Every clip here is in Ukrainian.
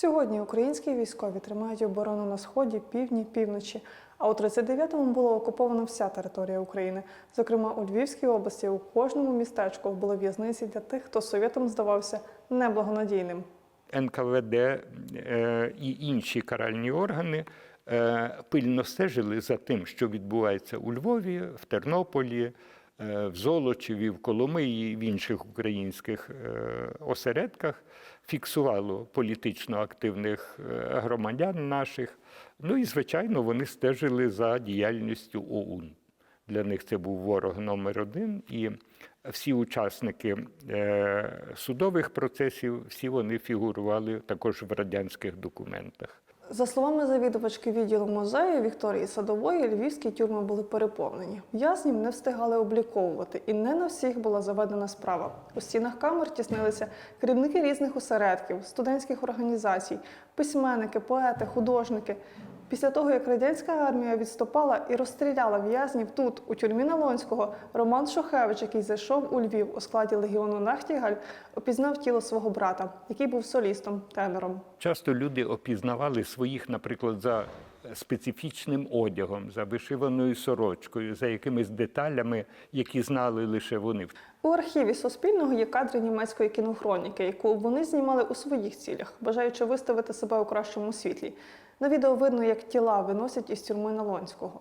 Сьогодні українські військові тримають оборону на сході, півдні, півночі. А у 39-му була окупована вся територія України. Зокрема, у Львівській області у кожному містечку були в'язниці для тих, хто совєтам здавався неблагонадійним. НКВД е, і інші каральні органи е, пильно стежили за тим, що відбувається у Львові, в Тернополі, в Золочеві, в Коломиї, в інших українських е, осередках, фіксувало політично активних е, громадян наших. Ну і, звичайно, вони стежили за діяльністю ОУН. Для них це був ворог номер один, і всі учасники е, судових процесів, всі вони фігурували також в радянських документах. За словами завідувачки відділу музею Вікторії Садової, львівські тюрми були переповнені. В'язнів не встигали обліковувати, і не на всіх була заведена справа. У стінах камер тіснилися керівники різних осередків, студентських організацій, письменники, поети, художники. Після того, як радянська армія відступала і розстріляла в'язнів тут, у тюрмі Налонського, Роман Шухевич, який зайшов у Львів у складі легіону Нахтігаль, опізнав тіло свого брата, який був солістом, тенором. Часто люди опізнавали своїх, наприклад, за специфічним одягом, за вишиваною сорочкою, за якимись деталями, які знали лише вони. У архіві Суспільного є кадри німецької кінохроніки, яку вони знімали у своїх цілях, бажаючи виставити себе у кращому світлі. На відео видно, як тіла виносять із тюрми Налонського.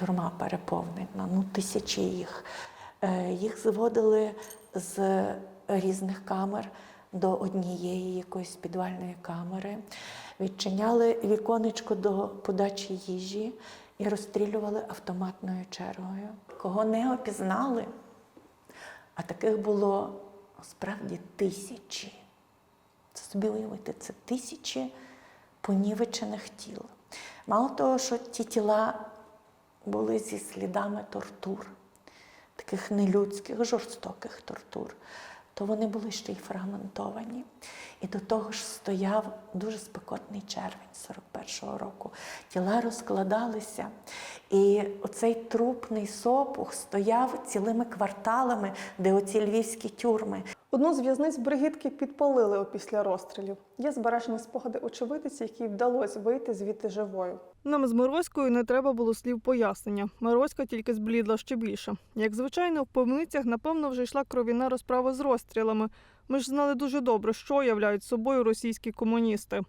Тюрма переповнена, ну тисячі їх. Е, Їх зводили з різних камер до однієї якоїсь підвальної камери, відчиняли віконечко до подачі їжі і розстрілювали автоматною чергою. Кого не опізнали, а таких було справді тисячі. Це собі уявити, це тисячі понівечених тіл. Мало того, що ті тіла були зі слідами тортур, таких нелюдських, жорстоких тортур, то вони були ще й фрагментовані. І до того ж стояв дуже спекотний червень 41-го року. Тіла розкладалися, і оцей трупний сопух стояв цілими кварталами, де оці львівські тюрми. Одну з в'язниць Бригітки підпалили опісля розстрілів. Є збережені спогади очевидиці, якій вдалося вийти звідти живою. Нам з Морозькою не треба було слів пояснення. Морозька тільки зблідла ще більше. Як звичайно, в повницях, напевно, вже йшла кровіна розправа з розстрілами. Ми ж знали дуже добре, що являють собою російські комуністи.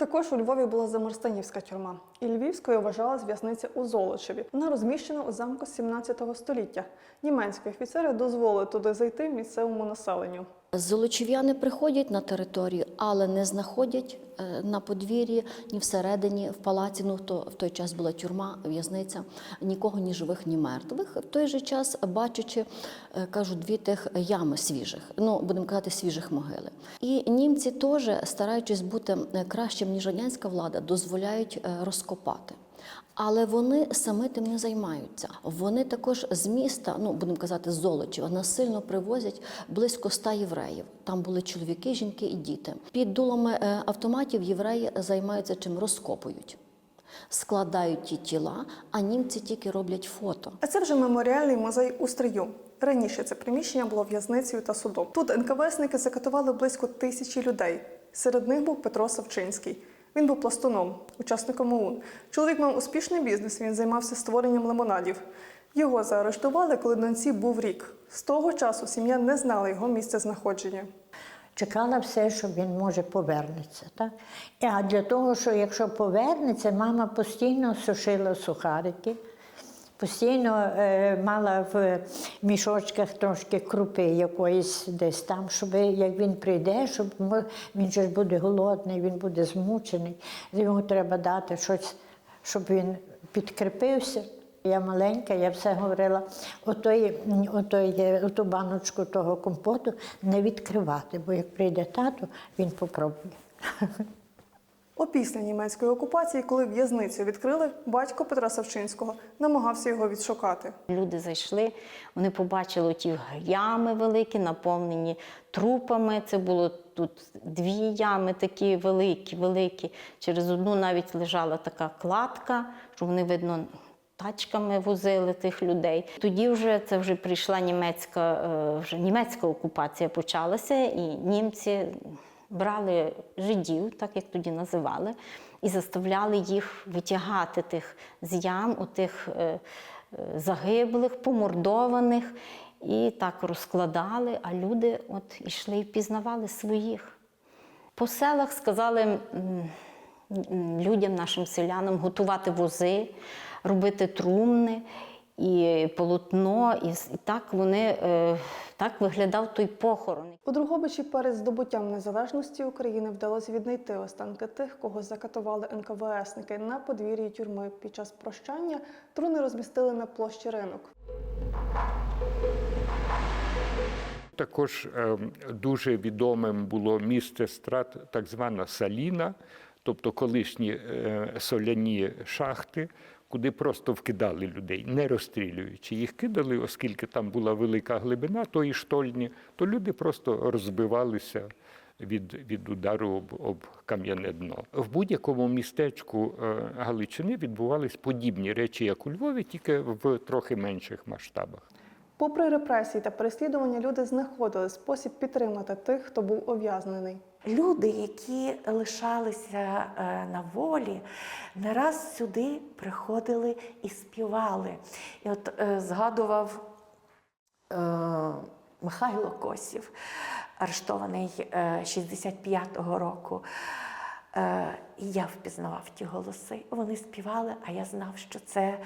Також у Львові була Замерстанівська тюрма, і Львівською вважалась в'язниця у Золочеві. Вона розміщена у замку з 17 століття. Німецькі офіцери дозволили туди зайти місцевому населенню. Золочів'яни приходять на територію, але не знаходять е, на подвір'ї, ні всередині, в палаці. Ну то в той час була тюрма, в'язниця, нікого ні живих, ні мертвих. В той же час, бачачи, е, кажуть, дві тих ями свіжих, ну будемо казати, свіжих могили. І німці теж, стараючись бути е, кращим ніж радянська влада, дозволяють розкопати. Але вони саме тим не займаються. Вони також з міста, ну будемо казати, з насильно привозять близько ста євреїв. Там були чоловіки, жінки і діти. Під дулами е, автоматів євреї займаються чим розкопують, складають ті тіла, а німці тільки роблять фото. А це вже меморіальний музей у Стрию. Раніше це приміщення було в'язницею та судом. Тут НКВСники закатували близько тисячі людей. Серед них був Петро Савчинський. Він був пластуном, учасником ОУН. Чоловік мав успішний бізнес. Він займався створенням лимонадів. Його заарештували, коли доньці був рік. З того часу сім'я не знала його місця знаходження. Чекала все, що він може повернеться. Так? А для того, що якщо повернеться, мама постійно сушила сухарики, постійно е, мала в мішочках трошки крупи якоїсь десь там, щоб як він прийде, щоб він ж буде голодний, він буде змучений. Йому треба дати щось, щоб він підкріпився. Я маленька, я все говорила, отой, отой, е, оту баночку того компоту не відкривати, бо як прийде тато, він попробує. Опісля німецької окупації, коли в'язницю відкрили, батько Петра Савчинського намагався його відшукати. Люди зайшли, вони побачили ті ями великі, наповнені трупами. Це було тут дві ями такі великі, великі. Через одну навіть лежала така кладка, що вони, видно, тачками возили тих людей. Тоді вже це вже прийшла німецька, е, вже німецька окупація почалася, і німці брали жидів, так як тоді називали, і заставляли їх витягати тих з ям, отих е, е, загиблих, помордованих, і так розкладали, а люди от ішли і впізнавали своїх. По селах сказали людям, нашим селянам, готувати вози, робити трумни і полотно. І, так вони е, так виглядав той похорон. У Другобичі перед здобуттям незалежності України вдалося віднайти останки тих, кого закатували НКВСники на подвір'ї тюрми. Під час прощання труни розмістили на площі ринок. Також е, дуже відомим було місце страт, так звана Саліна, тобто колишні е, соляні шахти, куди просто вкидали людей, не розстрілюючи. Їх кидали, оскільки там була велика глибина тої штольні, то люди просто розбивалися від, від удару об, об кам'яне дно. В будь-якому містечку е, Галичини відбувались подібні речі, як у Львові, тільки в трохи менших масштабах. Попри репресії та переслідування, люди знаходили спосіб підтримати тих, хто був ув'язнений. Люди, які лишалися е, на волі, не раз сюди приходили і співали. І от е, згадував е, Михайло Косів, арештований е, 65-го року. Е, і я впізнавав ті голоси. Вони співали, а я знав, що це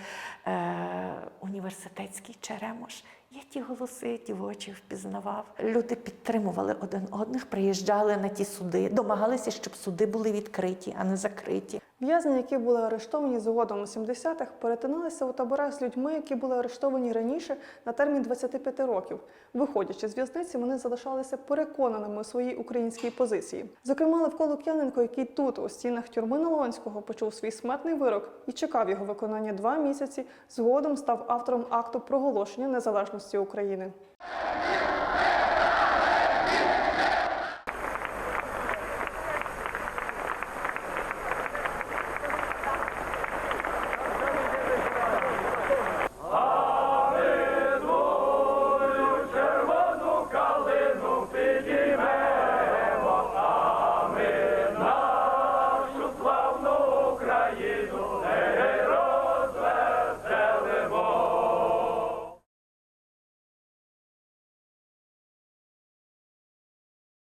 е, університетський черемош. Я ті голоси, ті очі впізнавав. Люди підтримували один одних, приїжджали на ті суди, домагалися, щоб суди були відкриті, а не закриті. В'язні, які були арештовані згодом у 70-х, перетиналися у таборах з людьми, які були арештовані раніше на термін 25 років. Виходячи з в'язниці, вони залишалися переконаними у своїй українській позиції. Зокрема, Левко Лук'яненко, який тут, у стінах тюрми Налонського, почув свій смертний вирок і чекав його виконання два місяці, згодом став автором акту проголошення незалежності України.